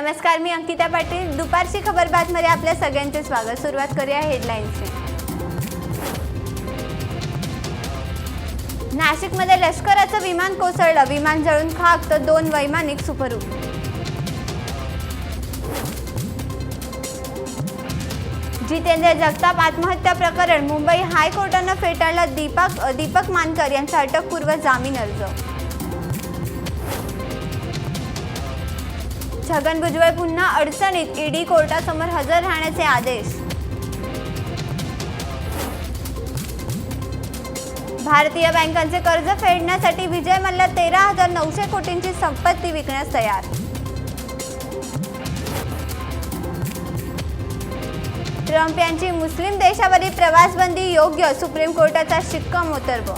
नमस्कार मी अंकिता पाटील. दुपारची खबरबातमध्ये आपल्या सगळ्यांचे स्वागत. सुरुवात करूया हेडलाईन्सची. नाशिकमध्ये लष्कराचं विमान कोसळलं. विमान जळून खाक तर दोन वैमानिक सुखरूप. जितेंद्र जगताप आत्महत्या प्रकरण. मुंबई हायकोर्टानं फेटाळलं दीपक दीपक मानकर यांचा अटकपूर्व जामीन अर्ज. छगन भुजबळ पुन्हा अडचणीत ईडी कोर्टासमोर हजर राहण्याचे आदेश. भारतीय बँकांचे कर्ज फेडण्यासाठी विजय मल्ल्या तेरा हजार नऊशे कोटींची संपत्ती विकण्यास तयार. ट्रम्प यांची मुस्लिम देशावरील प्रवासबंदी योग्य सुप्रीम कोर्टाचा शिक्कामोर्तब.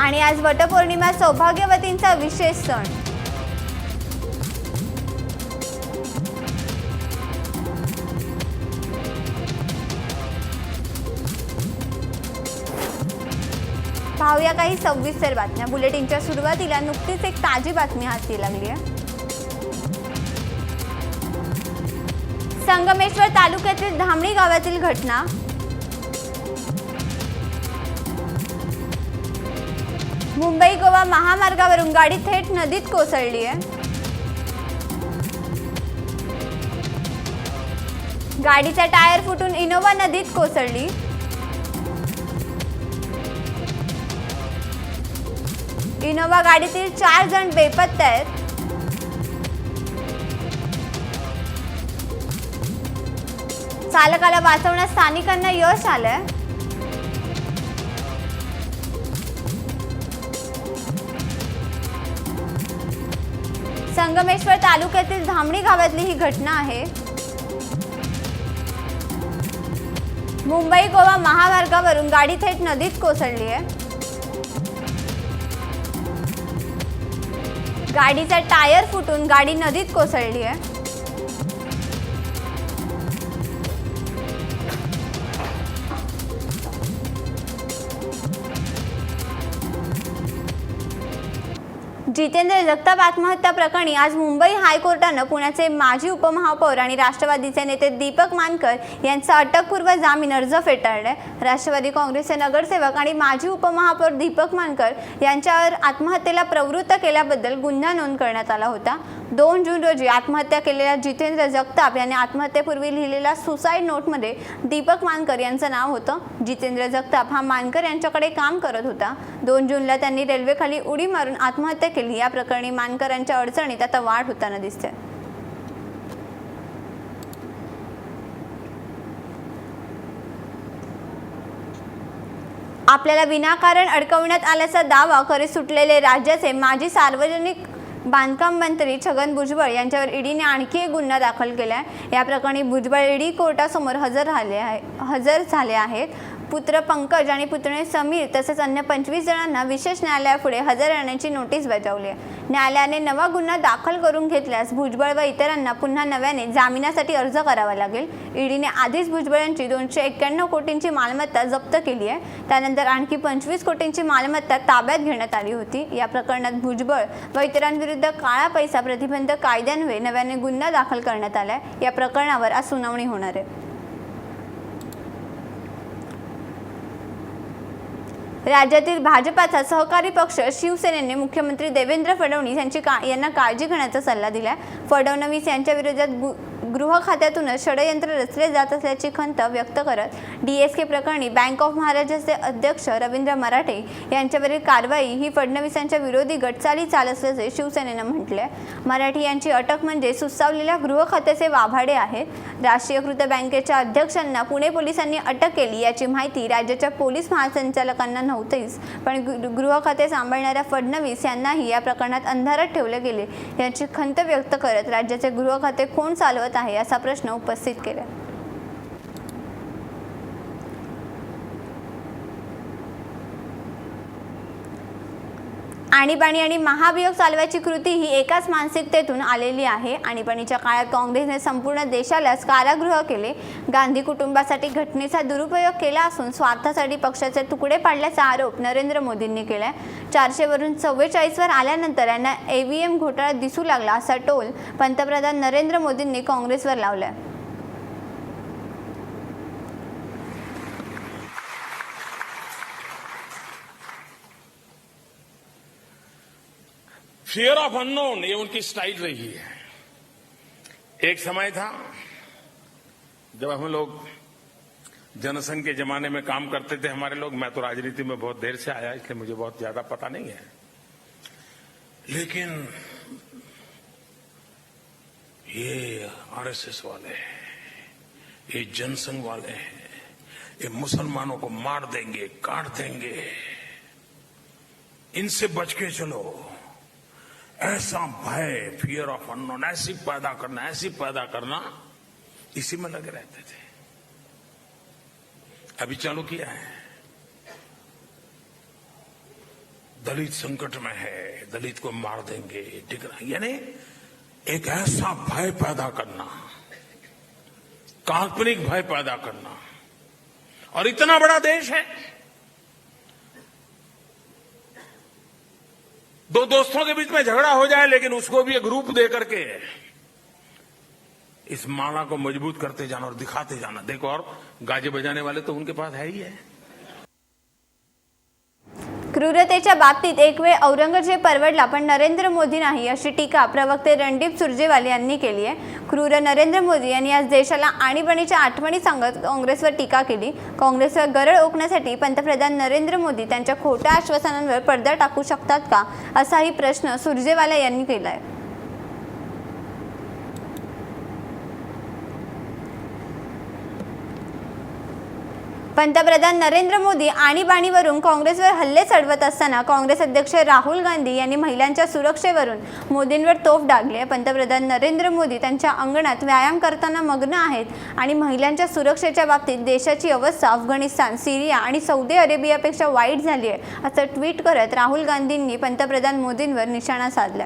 आणि आज वटपौर्णिमा सौभाग्यवतींचा विशेष सण. पाहूया काही सविस्तर बातम्या. बुलेटिनच्या सुरुवातीला नुकतीच एक ताजी बातमी हाती लागली आहे. संगमेश्वर तालुक्यातील धामणी गावातील घटना. मुंबई गोवा महामार्गावरून गाडी थेट नदीत कोसळली आहे. गाडीचा टायर फुटून इनोवा नदीत कोसळली. इनोवा गाडीतील चार जण बेपत्ता आहेत. चालकाला वाचवण्यात स्थानिकांना यश आलंय. संगमेश्वर तालुक्यातील धामणी गावातली ही घटना आहे. मुंबई गोवा महामार्गावरून गाडी थेट नदीत कोसळली आहे. गाडीचा टायर फुटून गाडी नदीत कोसळली आहे. जितेंद्र जगताप आत्महत्या प्रकरणी आज मुंबई हायकोर्टानं पुण्याचे माजी उपमहापौर आणि राष्ट्रवादीचे नेते दीपक मानकर यांचा अटकपूर्व जामीन अर्ज फेटाळलाय. राष्ट्रवादी काँग्रेसचे नगरसेवक आणि माजी उपमहापौर दीपक मानकर यांच्यावर आत्महत्येला प्रवृत्त केल्याबद्दल गुन्हा नोंद करण्यात आला होता. दोन जून रोजी आत्महत्या केलेल्या जितेंद्र जगताप यांनी आत्महत्येपूर्वी लिहिलेल्या सुसाईड नोटमध्ये दीपक मानकर यांचं नाव होतं. जितेंद्र जगताप हा मानकर यांच्याकडे काम करत होता. दोन जूनला त्यांनी रेल्वेखाली उडी मारून आत्महत्या केली. या प्रकरणी मानकरांच्या अडचणीत आता वाढ होताना दिसते. आपल्याला विनाकारण अडकवण्यात आल्याचा दावा करीत सुटलेले राज्याचे माजी सार्वजनिक बांधकाम मंत्री छगन भुजबळ यांच्यावर ईडीने आणखी एक गुन्हा दाखल केला आहे या प्रकरणी भुजबळ ईडी कोर्टासमोर हजर झाले आहे हजर झाले आहेत. पुत्र पंकज आणि पुतणे समीर तसेच अन्य पंचवीस जणांना विशेष न्यायालयापुढे हजर राहण्याची नोटीस बजावली. आहे न्यायालयाने नवा गुन्हा दाखल करून घेतल्यास भुजबळ व इतरांना पुन्हा नव्याने जामिनासाठी अर्ज करावा लागेल. ईडीने आधीच भुजबळ यांची दोनशे एक्क्याण्णव कोटींची मालमत्ता जप्त केली आहे. त्यानंतर आणखी पंचवीस कोटींची मालमत्ता ताब्यात घेण्यात आली होती. या प्रकरणात भुजबळ व इतरांविरुद्ध काळा पैसा प्रतिबंध कायद्यान्वये नव्याने गुन्हा दाखल करण्यात आला आहे या प्रकरणावर आज सुनावणी होणार आहे. राज्यातील भाजपाचा सहकारी पक्ष शिवसेनेने मुख्यमंत्री देवेंद्र फडणवीस यांची का यांना काळजी घेण्याचा सल्ला दिला फडणवीस यांच्या विरोधात गृह खात्यातूनच षडयंत्र रचले जात असल्याची खंत व्यक्त करत डी एस के प्रकरणी बँक ऑफ महाराष्ट्राचे अध्यक्ष रवींद्र मराठे यांच्यावरील कारवाई ही फडणवीसांच्या विरोधी गटचाली चाल असल्याचे शिवसेनेनं म्हटले मराठी यांची अटक म्हणजे सुस्तावलेल्या गृह खात्याचे वाभाडे आहेत राष्ट्रीयकृत बँकेच्या अध्यक्षांना पुणे पोलिसांनी अटक केली याची माहिती राज्याच्या पोलीस महासंचालकांना नव्हतीच पण गृ- गृह खाते सांभाळणाऱ्या फडणवीस यांनाही या प्रकरणात अंधारात ठेवले गेले. याची खंत व्यक्त करत राज्याचे गृह खाते कोण चालवत आहे असा प्रश्न उपस्थित केला. आणीबाणी आणि महाभियोग चालवायची कृती ही एकाच मानसिकतेतून आलेली आहे. आणीबाणीच्या काळात काँग्रेसने संपूर्ण देशालाच कारागृह केले. गांधी कुटुंबासाठी घटनेचा दुरुपयोग केला असून स्वार्थासाठी पक्षाचे तुकडे पाडल्याचा आरोप नरेंद्र मोदींनी केलाय. चारशेवरून चव्वेचाळीसवर आल्यानंतर यांना एव्हीएम घोटाळा दिसू लागला असा टोल पंतप्रधान नरेंद्र मोदींनी काँग्रेसवर लावलाय. फियर ऑफ़ अननोन ये उनकी स्टाइल रही है। एक समय था, जब हम लोग जनसंघ के जमाने में काम करते थे, हमारे लोग, मैं तो राजनीति में बहुत देर से आया, इसलिए मुझे बहुत ज़्यादा पता नहीं है। लेकिन ये आरएसएस वाले हैं, ये जनसंघ वाले हैं, ये मुसलमानों को मार देंगे, काट देंगे। इनसे बच के चलो। ऐसा भय फियर ऑफ़ अनोन ऐसी पैदा करना, ऐसी पैदा करना, इसी में लगे रहते थे। अभी चालू किया है। दलित संकट में है, दलित को मार देंगे टिकरा यानी एक ऐसा भय पैदा करना, काल्पनिक भय पैदा करना। और इतना बड़ा देश है। दो दोस्तों के बीच में झगड़ा हो जाए, लेकिन उसको भी एक रूप दे करके इस माला को मज़बूत करते जाना और दिखाते जाना। देखो और गाजे बजाने वाले तो उनके पास है ही है। क्रूरतेच्या बाबतीत एक वेळ औरंगजेब परवडला पण नरेंद्र मोदी नाही अशी टीका प्रवक्ते रणदीप सुरजेवाले यांनी केली आहे. क्रूर नरेंद्र मोदी यांनी आज देशाला आणीबाणीच्या आठवणी सांगत काँग्रेसवर टीका केली. काँग्रेसवर गरळ ओकण्यासाठी पंतप्रधान नरेंद्र मोदी त्यांच्या खोट्या आश्वासनांवर पडदा टाकू शकतात का असाही प्रश्न सुरजेवाला यांनी केला आहे पंतप्रधान नरेंद्र मोदी आणीबाणीवरून काँग्रेसवर हल्ले चढवत असताना काँग्रेस अध्यक्ष राहुल गांधी यांनी महिलांच्या सुरक्षेवरून मोदींवर तोफ डागली. पंतप्रधान नरेंद्र मोदी त्यांच्या अंगणात व्यायाम करताना मग्न आहेत आणि महिलांच्या सुरक्षेच्या बाबतीत देशाची अवस्था अफगाणिस्तान सिरिया आणि सौदी अरेबियापेक्षा वाईट झाली आहे असं ट्विट करत राहुल गांधींनी पंतप्रधान मोदींवर निशाणा साधला.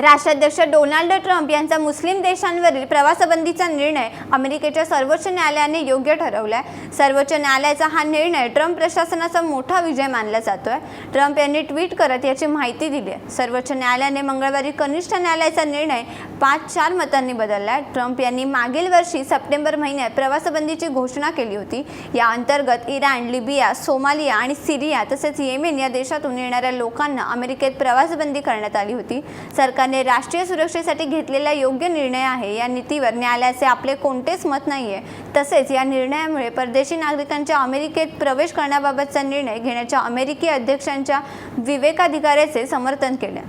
राष्ट्राध्यक्ष डोनाल्ड ट्रम्प यांचा मुस्लिम देशांवरील प्रवासबंदीचा निर्णय अमेरिकेच्या सर्वोच्च न्यायालयाने योग्य ठरवलाय. सर्वोच्च न्यायालयाचा हा निर्णय ट्रम्प प्रशासनाचा मोठा विजय मानला जातोय. ट्रम्प यांनी ट्विट करत याची माहिती दिली आहे सर्वोच्च न्यायालयाने मंगळवारी कनिष्ठ न्यायालयाचा निर्णय पाच चार मतांनी बदललाय. ट्रम्प यांनी मागील वर्षी सप्टेंबर महिन्यात प्रवासबंदीची घोषणा केली होती. या अंतर्गत इराण लिबिया सोमालिया आणि सिरिया तसेच येमेन या देशातून येणाऱ्या लोकांना अमेरिकेत प्रवासबंदी करण्यात आली होती. आणि राष्ट्रीय सुरक्षेसाठी घेतलेला योग्य निर्णय आहे. या नीतीवर न्यायालयाचे आपले कोणतेच मत नाही आहे तसेच या निर्णयामुळे परदेशी नागरिकांच्या अमेरिकेत प्रवेश करण्याबाबतचा निर्णय घेण्याच्या अमेरिकी अध्यक्षांच्या विवेकाधिकाराचे समर्थन केले.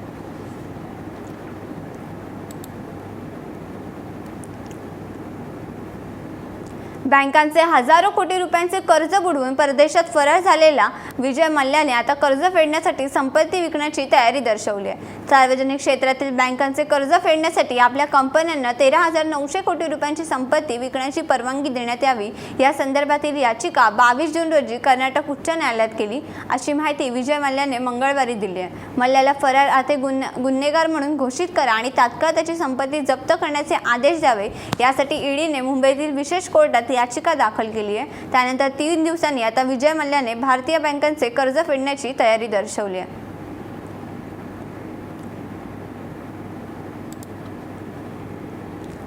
बँकांचे हजारो कोटी रुपयांचे कर्ज बुडवून परदेशात फरार झालेला विजय मल्ल्याने आता कर्ज फेडण्यासाठी संपत्ती विकण्याची तयारी दर्शवली आहे. सार्वजनिक क्षेत्रातील बँकांचे कर्ज फेडण्यासाठी आपल्या कंपन्यांना तेरा हजार नऊशे कोटी रुपयांची संपत्ती विकण्याची परवानगी देण्यात यावी. या संदर्भातील याचिका बावीस जून रोजी कर्नाटक उच्च न्यायालयात केली. अशी माहिती विजय मल्ल्याने मंगळवारी दिली आहे. मल्ल्याला फरार आते गुन्हे गुन्हेगार म्हणून घोषित करा आणि तात्काळ त्याची संपत्ती जप्त करण्याचे आदेश द्यावे. यासाठी ईडीने मुंबईतील विशेष कोर्टात याचिका दाखल केली आहे. त्यानंतर तीन दिवसांनी आता विजय मल्ल्याने भारतीय बँकांचे कर्ज फेडण्याची तयारी दर्शवली आहे.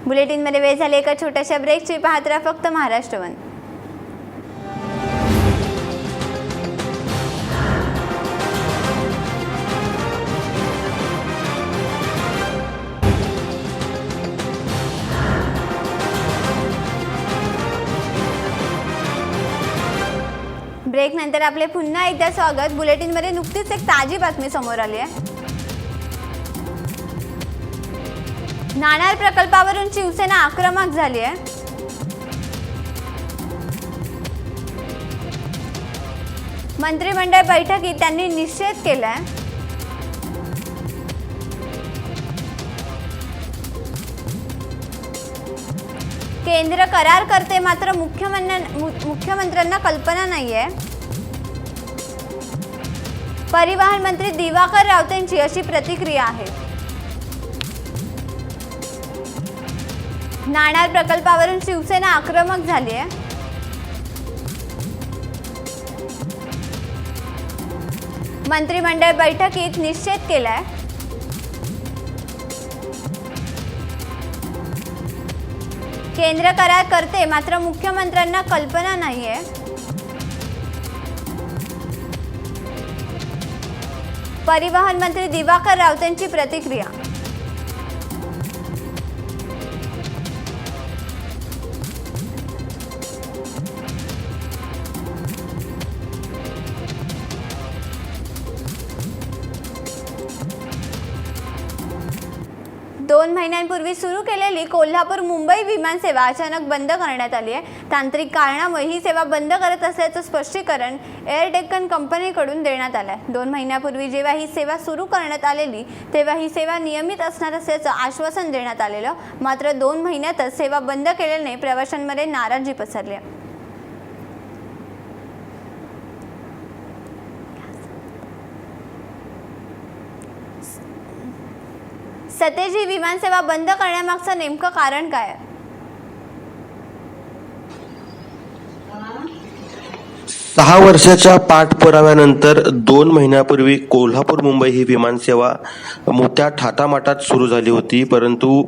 बुलेटिनमध्ये वेळ झाली एका छोट्याशा ब्रेकची पाहत राहा फक्त महाराष्ट्र वन. ब्रेक नंतर आपले पुन्हा एकदा स्वागत. बुलेटिनमध्ये नुकतीच एक ताजी बातमी समोर आली आहे. नाणार प्रकल्पावरून शिवसेना आक्रमक झाली आहे. मंत्रिमंडळ बैठकीत त्यांनी निषेध केलाय. केंद्र करार करते मात्र मुख्यमंत्र्यांना कल्पना नाहीये. परिवहन मंत्री दिवाकर रावतेंची अशी प्रतिक्रिया आहे. नाणार प्रकल्पावरून शिवसेना आक्रमक झाली आहे मंत्रिमंडळ बैठकीत निश्चित केलाय. केंद्र करार करते मात्र मुख्यमंत्र्यांना कल्पना नाहीये. परिवहन मंत्री दिवाकर राऊतांची प्रतिक्रिया. महिन्यांपूर्वी सुरू केलेली कोल्हापूर मुंबई विमानसेवा अचानक बंद करण्यात आली आहे. तांत्रिक कारणामुळे ही सेवा बंद करत असल्याचं स्पष्टीकरण एअर डेक्कन कंपनीकडून देण्यात आलं आहे दोन महिन्यापूर्वी जेव्हा ही सेवा सुरू करण्यात आलेली तेव्हा ही सेवा नियमित असणार असल्याचं आश्वासन देण्यात आलेलं. मात्र दोन महिन्यातच सेवा बंद केल्याने प्रवाशांमध्ये नाराजी पसरली आहे. सतेज ही विमानसेवा बंद करण्यामागचं नेमकं कारण काय? सहा वर्षाच्या पाठपुराव्यानंतर दोन महिन्यापूर्वी कोल्हापूर मुंबई ही विमानसेवा मोठ्या थाटामाटात सुरू झाली होती. परंतु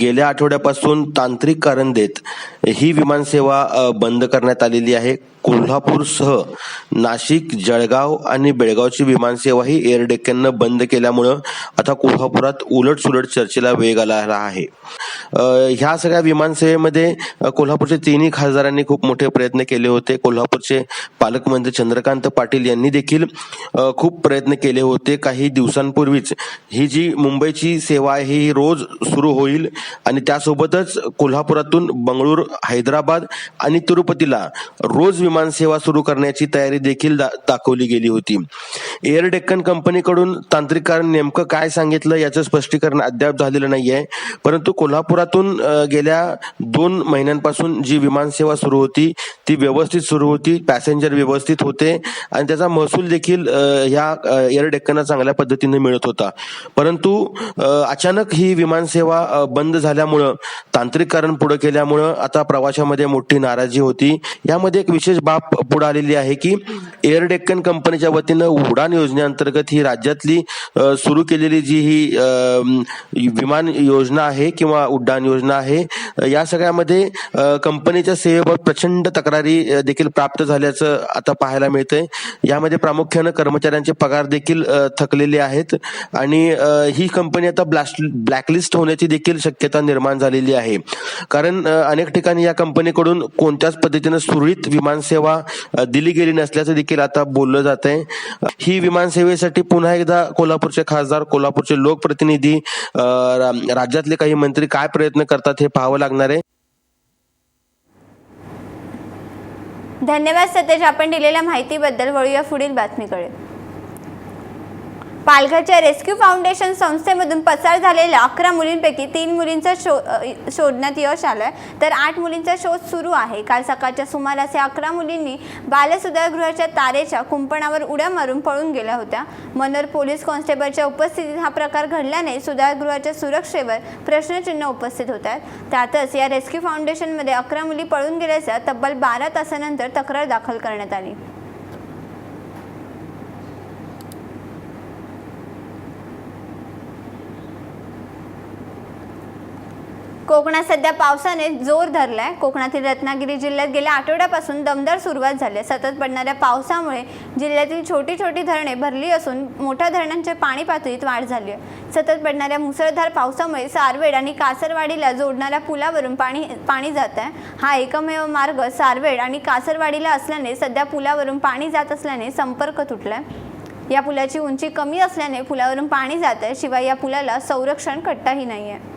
गेल्या आठवड्यापासून तांत्रिक कारण देत ही विमानसेवा बंद करण्यात आलेली आहे. कोल्हापूरसह नाशिक जळगाव आणि बेळगावची विमानसेवा ही एअर डेक्कननं बंद केल्यामुळं आता कोल्हापुरात उलटसुलट चर्चेला वेग आला आहे. ह्या सगळ्या विमानसेवेमध्ये कोल्हापूरचे कोल्हापूरच्या तिन्ही खासदारांनी खूप मोठे प्रयत्न केले होते. कोल्हापूरचे पालकमंत्री चंद्रकांत पाटील यांनी देखील खूप प्रयत्न केले होते. काही दिवसांपूर्वीच ही जी मुंबईची सेवा आहे ही रोज सुरू होईल आणि त्यासोबतच कोल्हापुरातून बंगळूर हैदराबाद आणि तिरुपतीला रोज विमानसेवा सुरू करण्याची तयारी देखील दा- दाखवली गेली होती. एअर डेक्कन कंपनीकडून तांत्रिक कारण नेमकं काय सांगितलं याचं स्पष्टीकरण अद्याप झालेलं नाहीये. परंतु कोल्हापुरातून गेल्या दोन महिन्यांपासून जी विमानसेवा सुरू होती ती व्यवस्थित सुरू होती पॅसेंजर व्यवस्थित होते आणि त्याचा महसूल देखील ह्या एअर डेक्कनला चांगल्या पद्धतीने मिळत होता. परंतु अचानक ही विमानसेवा बंद झाल्यामुळं तांत्रिक कारण पुढे केल्यामुळं आता प्रवाशामध्ये मोठी नाराजी होती. यामध्ये एक विशेष बाब पुढे आलेली आहे की एअर डेक्कन कंपनीच्या वतीनं उडान योजनेअंतर्गत ही राज्यातली सुरू केलेली जी ही विमान योजना आहे किंवा उड्डाण योजना आहे या सगळ्यामध्ये कंपनीच्या सेवेबाबत प्रचंड तक्रारी देखील प्राप्त झाल्याचं आता पाहायला मिळतंय. यामध्ये प्रामुख्यानं कर्मचाऱ्यांचे पगार देखील थकलेले आहेत आणि ही कंपनी आता ब्लॅस्ट ब्लॅकलिस्ट होण्याची देखील शक्यता निर्माण झालेली आहे. कारण अनेक ठिकाणी या कंपनीकडून कोणत्याच पद्धतीनं सुरळीत विमान विमानसेवा दिली गेली नसल्याचं देखील आता बोललं जात आहे ही विमानसेवेसाठी पुन्हा एकदा कोल्हापूरचे खासदार कोल्हापूरचे लोकप्रतिनिधी राज्यातले काही मंत्री काय प्रयत्न करतात हे पाहावं लागणार आहे. धन्यवाद सतेज आपण दिलेल्या माहितीबद्दल वळूया पुढील बातमीकडे. पालघरच्या रेस्क्यू फाउंडेशन संस्थेमधून पसार झालेल्या अकरा मुलींपैकी तीन मुलींचा शो शोधण्यात यश आलंय. तर आठ मुलींचा शोध सुरू आहे. काल सकाळच्या सुमारास या अकरा मुलींनी बालसुधारगृहाच्या तारेच्या कुंपणावर उड्या मारून पळून गेल्या होत्या. मनोर पोलीस कॉन्स्टेबलच्या उपस्थितीत हा प्रकार घडल्याने सुधारगृहाच्या सुरक्षेवर प्रश्नचिन्ह उपस्थित होत आहेत. त्यातच या रेस्क्यू फाउंडेशनमध्ये अकरा मुली पळून गेल्याच्या तब्बल बारा तासानंतर तक्रार दाखल करण्यात आली. कोकणात सध्या पावसाने जोर धरलाय. कोकणातील रत्नागिरी जिल्ह्यात गेल्या आठवड्यापासून दमदार सुरुवात झाली आहे. सतत पडणाऱ्या पावसामुळे जिल्ह्यातील छोटी छोटी धरणे भरली असून मोठ्या धरणांच्या पाणी पातळीत वाढ झाली आहे. सतत पडणाऱ्या मुसळधार पावसामुळे सारवेड आणि कासरवाडीला जोडणाऱ्या पुलावरून पाणी पाणी जात आहे. हा एकमेव मार्ग सारवेड आणि कासरवाडीला असल्याने सध्या पुलावरून पाणी जात असल्याने संपर्क तुटलाय. या पुलाची उंची कमी असल्याने पुलावरून पाणी जात आहे. शिवाय या पुलाला संरक्षण कट्टाही नाही आहे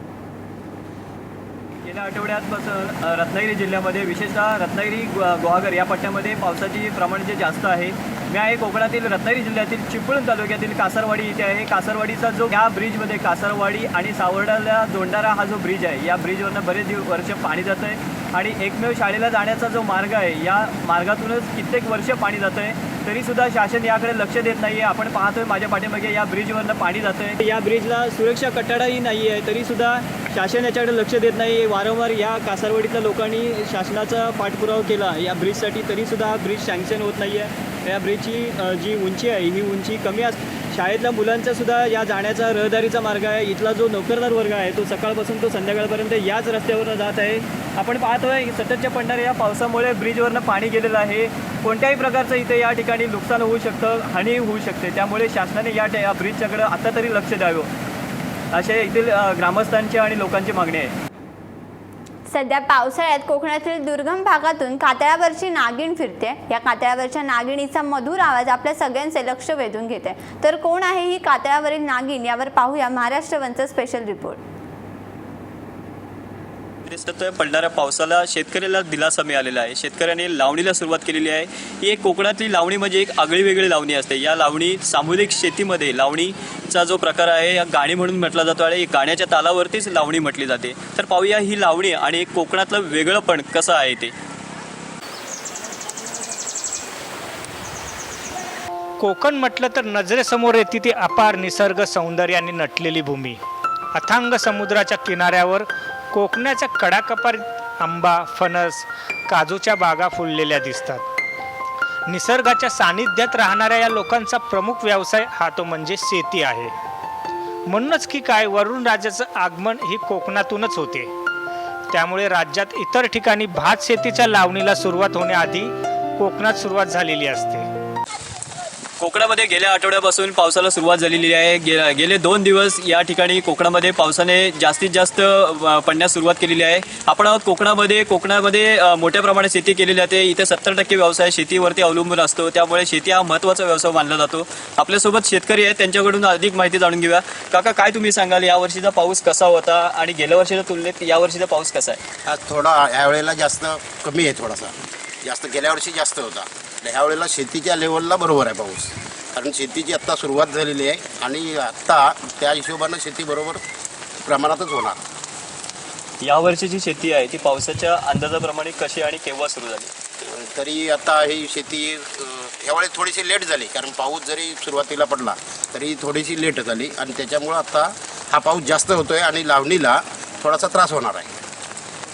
गेल्या आठवड्यातपासून रत्नागिरी जिल्ह्यामध्ये विशेषतः रत्नागिरी गुहागर या पट्ट्यामध्ये पावसाची प्रमाण जे जास्त आहे मी आहे कोकणातील रत्नागिरी जिल्ह्यातील चिपळूण तालुक्यातील कासारवाडी इथे आहे. कासारवाडीचा जो ह्या ब्रिजमध्ये कासरवाडी आणि सावर्डाला जोडणारा हा जो ब्रिज आहे या ब्रिजवरनं बरेच दिव वर्ष पाणी जातं आहे आणि एकमेव शाळेला जाण्याचा जो मार्ग आहे या मार्गातूनच कित्येक वर्ष पाणी जातं आहे तरीसुद्धा शासन याकडे लक्ष देत नाही आहे आपण पाहतोय माझ्या पाठीमागे या ब्रिजवरनं पाणी जातं आहे या ब्रिजला सुरक्षा कट्टाडाही नाही आहे तरीसुद्धा शासन याच्याकडे लक्ष देत नाही वारंवार या कासारवाडीतल्या लोकांनी शासनाचा पाठपुरावा केला. या ब्रिजसाठी तरीसुद्धा हा ब्रिज सँक्शन होत नाही आहे या ब्रिजची जी उंची आहे ही उंची कमी अस शाळेतल्या मुलांचासुद्धा या जाण्याचा रहदारीचा मार्ग आहे. इथला जो नोकरदार वर्ग आहे तो सकाळपासून तो संध्याकाळपर्यंत याच रस्त्यावरनं जात आहे. आपण पाहतोय सततच्या पडणाऱ्या या पावसामुळे ब्रिजवरनं पाणी गेलेलं आहे. कोणत्याही प्रकारचं इथे या ठिकाणी नुकसान होऊ शकतं हानी होऊ शकते. त्यामुळे शासनाने या टे- या ब्रिजच्याकडं आता तरी लक्ष द्यावं. असे येथील ग्रामस्थांची आणि लोकांची मागणी आहे. सध्या पावसाळ्यात कोकणातील दुर्गम भागातून कातळावरची नागिण फिरते. या कातळावरच्या नागिणीचा मधुर आवाज आपल्या सगळ्यांचे लक्ष वेधून घेते. तर कोण आहे ही कातळावरील नागिण? यावर पाहूया महाराष्ट्र वनचा स्पेशल रिपोर्ट सतत पडणाऱ्या पावसाला शेतकऱ्याला दिलासा मिळालेला आहे. शेतकऱ्याने लावणीला सुरुवात केलेली आहे. ही एक कोकणातली लावणी म्हणजे एक आगळी वेगळी लावणी असते. या लावणी सामुदायिक शेतीमध्ये लावणीचा जो प्रकार आहे या गाणी म्हणून म्हटला जातो आणि गाण्याच्या तालावरतीच लावणी म्हटली जाते. तर पाहूया ही लावणी आणि एक कोकणातलं वेगळंपण कसं आहे ते. कोकण म्हटलं तर नजरेसमोर येते ती अपार निसर्ग सौंदर्याने नटलेली भूमी. अथांग समुद्राच्या किनाऱ्यावर कोकणाच्या कडाकपार आंबा फणस काजूच्या बागा फुललेल्या दिसतात. निसर्गाच्या सानिध्यात राहणाऱ्या या लोकांचा प्रमुख व्यवसाय हा तो म्हणजे शेती आहे. म्हणूनच की काय वरुण राजाचं आगमन ही कोकणातूनच होते. त्यामुळे राज्यात इतर ठिकाणी भात शेतीच्या लावणीला सुरुवात होण्याआधी कोकणात सुरुवात झालेली असते. कोकणामध्ये गेल्या आठवड्यापासून पावसाला सुरुवात झालेली आहे. गे गेले दोन दिवस या ठिकाणी कोकणामध्ये पावसाने जास्तीत जास्त पडण्यास सुरुवात केलेली आहे. आपण आहोत कोकणामध्ये. कोकणामध्ये मोठ्या प्रमाणात शेती केलेली जाते. इथे सत्तर टक्के व्यवसाय शेतीवरती अवलंबून असतो. त्यामुळे शेती हा महत्त्वाचा व्यवसाय मानला जातो. आपल्यासोबत शेतकरी आहेत. त्यांच्याकडून अधिक माहिती जाणून घेऊया. काका काय तुम्ही सांगाल? या वर्षीचा पाऊस कसा होता आणि गेल्या वर्षीच्या तुलनेत या वर्षीचा पाऊस कसा आहे? हा थोडा यावेळेला जास्त कमी आहे थोडासा. जास्त गेल्या वर्षी जास्त होता. ह्या वेळेला शेतीच्या लेवलला बरोबर आहे पाऊस. कारण शेतीची आत्ता सुरुवात झालेली आहे आणि आत्ता त्या हिशोबानं शेती बरोबर प्रमाणातच होणार. या वर्षीची शेती आहे ती पावसाच्या अंदाजाप्रमाणे कशी आणि केव्हा सुरू झाली? तरी आता ही शेती अं, ह्यावेळेस थोडीशी लेट झाली. कारण पाऊस जरी सुरुवातीला पडला तरी थोडीशी लेट झाली. आणि त्याच्यामुळं आता हा पाऊस जास्त होतोय आणि लावणीला थोडासा त्रास होणार आहे.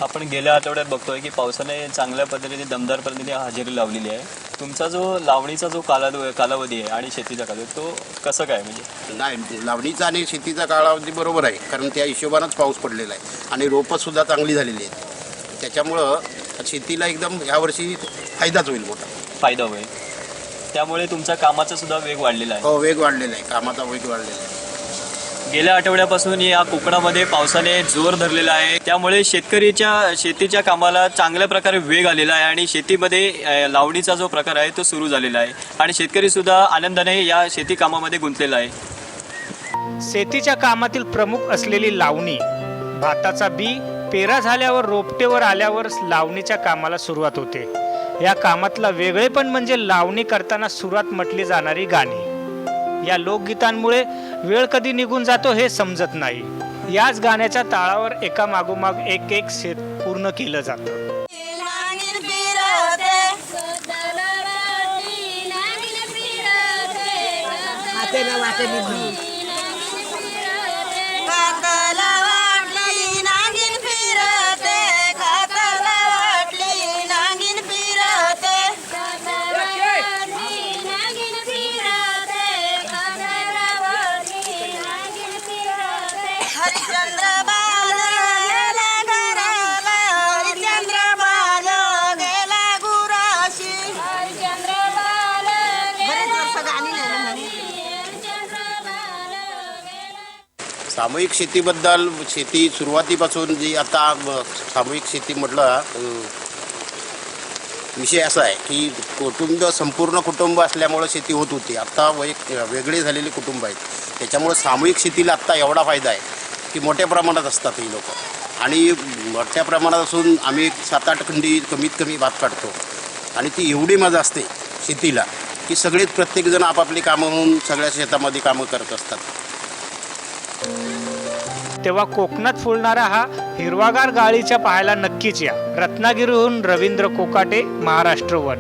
आपण गेल्या आठवड्यात बघतोय की पावसाने चांगल्या पद्धतीने दमदार पद्धतीने हजेरी लावलेली आहे. तुमचा जो लावणीचा जो कालावधी कालावधी आहे आणि शेतीचा कालावधी तो कसं काय म्हणजे? नाही लावणीचा आणि शेतीचा कालावधी बरोबर आहे कारण त्या हिशोबानंच पाऊस पडलेला आहे आणि रोपं सुद्धा चांगली झालेली आहेत. त्याच्यामुळं शेतीला एकदम यावर्षी फायदाच होईल मोठा. फायदा होईल. त्यामुळे तुमच्या कामाचा सुद्धा वेग वाढलेला आहे. हो वेग वाढलेला आहे. कामाचा वेग वाढलेला आहे. गेल्या आठवड्यापासून या कोकणामध्ये पावसाने जोर धरलेला आहे. त्यामुळे शेतकरीच्या शेतीच्या कामाला चांगल्या प्रकारे वेग आलेला आहे आणि शेतीमध्ये लावणीचा जो प्रकार आहे तो सुरू झालेला आहे. आणि शेतकरी सुद्धा आनंदाने या शेती कामामध्ये गुंतलेला आहे. शेतीच्या कामातील प्रमुख असलेली लावणी भाताचा बी पेरा झाल्यावर रोपटेवर आल्यावर लावणीच्या कामाला सुरुवात होते. या कामातला वेगळेपण म्हणजे लावणी करताना सुरात म्हटली जाणारी गाणी. या लोकगीतांमुळे वेळ कधी निघून जातो हे समजत नाही. याच गाण्याच्या ताळावर एका मागोमाग एक एक शेत पूर्ण केलं जातं. नागिन सामूहिक शेतीबद्दल शेती सुरुवातीपासून जी आता सामूहिक शेती म्हटलं विषय असा आहे की कुटुंब संपूर्ण कुटुंब असल्यामुळं शेती होत होती. आत्ता वैक वेगळे झालेली कुटुंब आहेत. त्याच्यामुळं सामूहिक शेतीला आत्ता एवढा फायदा आहे की मोठ्या प्रमाणात असतात ही लोक. आणि मोठ्या प्रमाणात असून आम्ही सात आठ खंडी कमीत कमी भात काढतो. आणि ती एवढी मजा असते शेतीला की सगळेच प्रत्येकजण आपापली कामं होऊन सगळ्या शेतामध्ये कामं करत असतात. तेव्हा कोकणात फुलणारा हा हिरवागार गाळीच्या पाहायला नक्कीच या. रत्नागिरीहून रवींद्र कोकाटे महाराष्ट्र वन.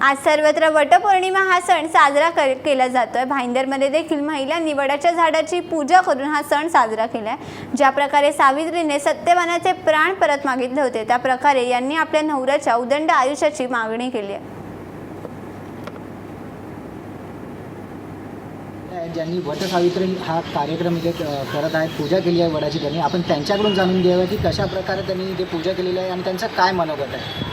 आज सर्वत्र वटपौर्णिमा हा सण साजरा कर केला जातोय. भाईंदरमध्ये देखील महिलांनी वडाच्या झाडाची पूजा करून हा सण साजरा केलाय. ज्या प्रकारे सावित्रीने सत्यवानाचे प्राण परत मागितले होते त्या प्रकारे यांनी आपल्या नवऱ्याच्या उदंड आयुष्याची मागणी केली आहे. ज्यांनी वटसावित्री हा कार्यक्रम इथे करत आहेत पूजा केली आहे वडाची त्यांनी. आपण त्यांच्याकडून जाणून घ्यावं की कशा प्रकारे त्यांनी इथे पूजा केलेली आहे आणि त्यांचं काय मनोगत आहे.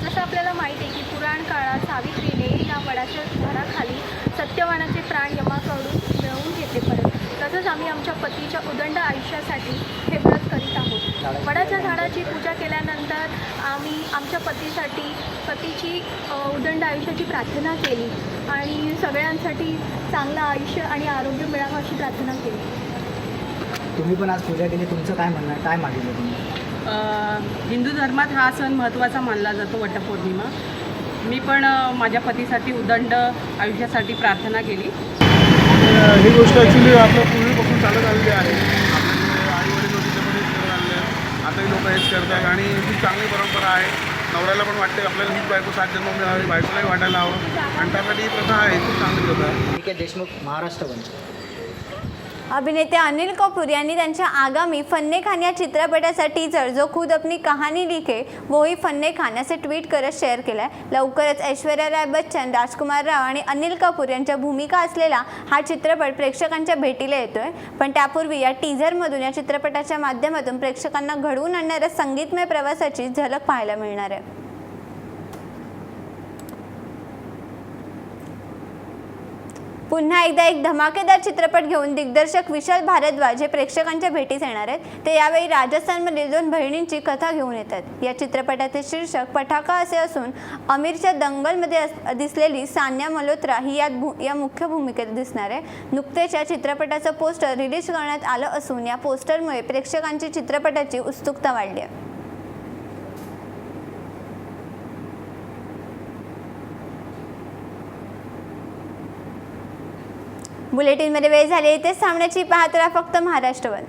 जसं आपल्याला माहीत आहे की पुराण काळात सावित्रीने या वडाच्या झाडाखाली सत्यवानाचे प्राण यमाकडून मिळवून घेतले. परत तसंच आम्ही आमच्या पतीच्या उदंड आयुष्यासाठी हे व्रत करीत आहोत वडाच्या झाडाची पूजा केल्यानंतर आम्ही आमच्या पतीसाठी पतीची उदंड आयुष्याची प्रार्थना केली आणि सगळ्यांसाठी चांगलं आयुष्य आणि आरोग्य मिळावं अशी प्रार्थना केली. तुम्ही पण आज पूजा केली तुमचं काय म्हणणं आहे काय मागितलं तुम्ही हिंदू धर्मात हा सण महत्त्वाचा मानला जातो वटपौर्णिमा. मी पण माझ्या पतीसाठी उदंड आयुष्यासाठी प्रार्थना केली. ही गोष्ट ॲक्च्युली आपल्या पूर्वीपासून चालत आलेली आहे आपले आई वडील होते ते पण हेच करत आलेले आहेत आताही करतात आणि ही चांगली परंपरा आहे. नवऱ्याला पण वाटते आपल्याला हीच बायको सात जन्म मिळावी बायकोलाही वाटायला हवं. आणि त्यासाठी ही प्रथा आहे खूप चांगली प्रथा आहे. ठीक आहे देशमुख महाराष्ट्र बनतो. अभिनेते अनिल कपूर यांनी त्यांच्या आगामी फन्ने खान या चित्रपटाचा टीजर जो खुद अपनी कहाणी लिखे वोही फन्ने खान असे ट्विट करत शेअर केलाय. लवकरच ऐश्वर्या राय बच्चन राजकुमार राव आणि अनिल कपूर यांच्या भूमिका असलेला हा चित्रपट प्रेक्षकांच्या भेटीला येतोय. पण त्यापूर्वी या टीझरमधून या चित्रपटाच्या माध्यमातून प्रेक्षकांना घडवून आणणाऱ्या संगीतमय प्रवासाची झलक पाहायला मिळणार आहे. पुन्हा एकदा एक धमाकेदार चित्रपट घेऊन दिग्दर्शक विशाल भारद्वाज हे प्रेक्षकांच्या भेटीस येणार आहेत. ते यावेळी राजस्थानमधील दोन बहिणींची कथा घेऊन येतात. या चित्रपटाचे शीर्षक पठाका असे असून अमीरच्या दंगलमध्ये अस- दिसलेली सान्या मल्होत्रा ही यात भू या मुख्य भूमिकेत दिसणार आहे. नुकतेच या चित्रपटाचं पोस्टर रिलीज करण्यात आलं असून या पोस्टरमुळे प्रेक्षकांची चित्रपटाची उत्सुकता वाढली आहे. बुलेटिनमध्ये वेळ झाली तेच सामन्याची पाहत राहा फक्त महाराष्ट्रवर.